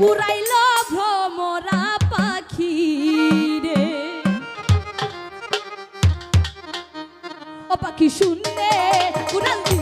উড়াইল ভ্রমরা পাখি রে ও পাখি শুনলে উড়াল